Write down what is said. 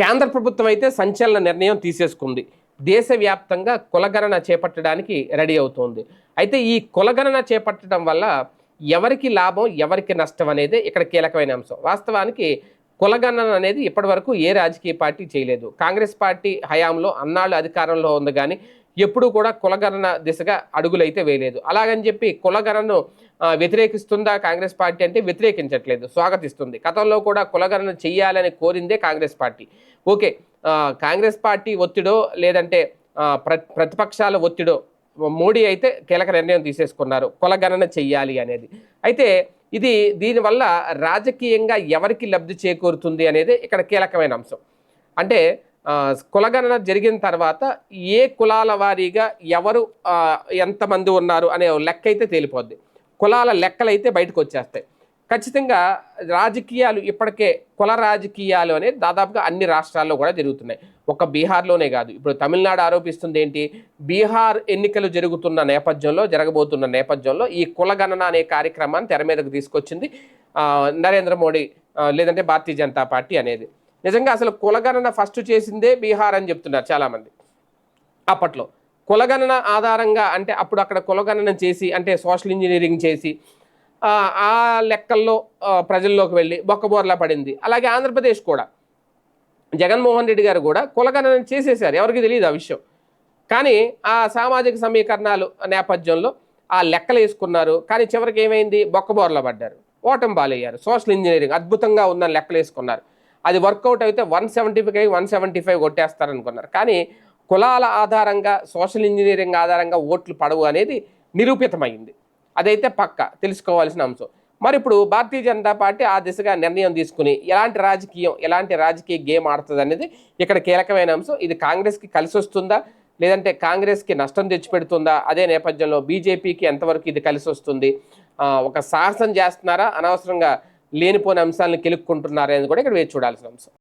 కేంద్ర ప్రభుత్వం అయితే సంచలన నిర్ణయం తీసేసుకుంది. దేశవ్యాప్తంగా కులగణన చేపట్టడానికి రెడీ అవుతోంది. అయితే ఈ కులగణన చేపట్టడం వల్ల ఎవరికి లాభం ఎవరికి నష్టం అనేది ఇక్కడ కీలకమైన అంశం. వాస్తవానికి కులగణన అనేది ఇప్పటివరకు ఏ రాజకీయ పార్టీ చేయలేదు. కాంగ్రెస్ పార్టీ హయాంలో అన్నాళ్ళు అధికారంలో ఉంది కానీ ఎప్పుడూ కూడా కులగణన దిశగా అడుగులైతే వేయలేదు. అలాగని చెప్పి కులగణను వ్యతిరేకిస్తుందా కాంగ్రెస్ పార్టీ అంటే వ్యతిరేకించట్లేదు స్వాగతిస్తుంది. గతంలో కూడా కులగణన చేయాలని కోరిందే Congress party. Okay Congress party ఒత్తిడో లేదంటే ప్ర ప్రతిపక్షాల ఒత్తిడో మోడీ అయితే కీలక నిర్ణయం తీసేసుకున్నారు కులగణన చెయ్యాలి అనేది. అయితే ఇది దీనివల్ల రాజకీయంగా ఎవరికి లబ్ధి చేకూరుతుంది అనేది ఇక్కడ కీలకమైన అంశం. అంటే కులగణన జరిగిన తర్వాత ఏ కులాల వారీగా ఎవరు ఎంతమంది ఉన్నారు అనే లెక్క అయితే తేలిపోద్ది. కులాల లెక్కలు అయితే బయటకు వచ్చేస్తాయి. ఖచ్చితంగా రాజకీయాలు ఇప్పటికే కుల రాజకీయాలు అనేది దాదాపుగా అన్ని రాష్ట్రాల్లో కూడా జరుగుతున్నాయి. ఒక బీహార్లోనే కాదు. ఇప్పుడు తమిళనాడు ఆరోపిస్తుంది ఏంటి? బీహార్ ఎన్నికలు జరుగుతున్న నేపథ్యంలో జరగబోతున్న నేపథ్యంలో ఈ కులగణన అనే కార్యక్రమాన్ని తెర మీదకు తీసుకొచ్చింది నరేంద్ర మోడీ లేదంటే భారతీయ జనతా పార్టీ అనేది. నిజంగా అసలు కులగణన ఫస్ట్ చేసిందే బీహార్ అని చెప్తున్నారు చాలామంది. అప్పట్లో కులగణన ఆధారంగా అంటే అప్పుడు అక్కడ కులగణన చేసి అంటే సోషల్ ఇంజనీరింగ్ చేసి ఆ, లెక్కల్లో ప్రజల్లోకి వెళ్ళి బొక్కబోర్లా పడింది. అలాగే ఆంధ్రప్రదేశ్ కూడా. జగన్మోహన్ రెడ్డి గారు కూడా కులగణన చేసేసారు. ఎవరికి తెలియదు ఆ విషయం. కానీ ఆ సామాజిక సమీకరణాలు నేపథ్యంలో ఆ లెక్కలు వేసుకున్నారు. కానీ చివరికి ఏమైంది? బొక్కబోర్ల పడ్డారు. ఓటం బాలయ్యారు సోషల్ ఇంజనీరింగ్ అద్భుతంగా ఉందని లెక్కలు వేసుకున్నారు. అది వర్కౌట్ అయితే one seventy five one seventy five కొట్టేస్తారనుకున్నారు. కానీ కులాల ఆధారంగా సోషల్ ఇంజనీరింగ్ ఆధారంగా ఓట్లు పడవు అనేది నిరూపితమైంది. అదైతే పక్క తెలుసుకోవాల్సిన అంశం. మరి ఇప్పుడు భారతీయ జనతా పార్టీ ఆ దిశగా నిర్ణయం తీసుకుని ఎలాంటి రాజకీయం ఎలాంటి రాజకీయ గేమ్ ఆడుతుంది అనేది ఇక్కడ కీలకమైన అంశం. ఇది కాంగ్రెస్కి కలిసి వస్తుందా లేదంటే కాంగ్రెస్కి నష్టం తెచ్చిపెడుతుందా? అదే నేపథ్యంలో బీజేపీకి ఎంతవరకు ఇది కలిసి వస్తుంది ఒక సాహసం చేస్తున్నారా? అనవసరంగా లేనిపోని అంశాలను కెలుక్కుంటున్నారనేది కూడా ఇక్కడ వేచి చూడాల్సిన అంశం.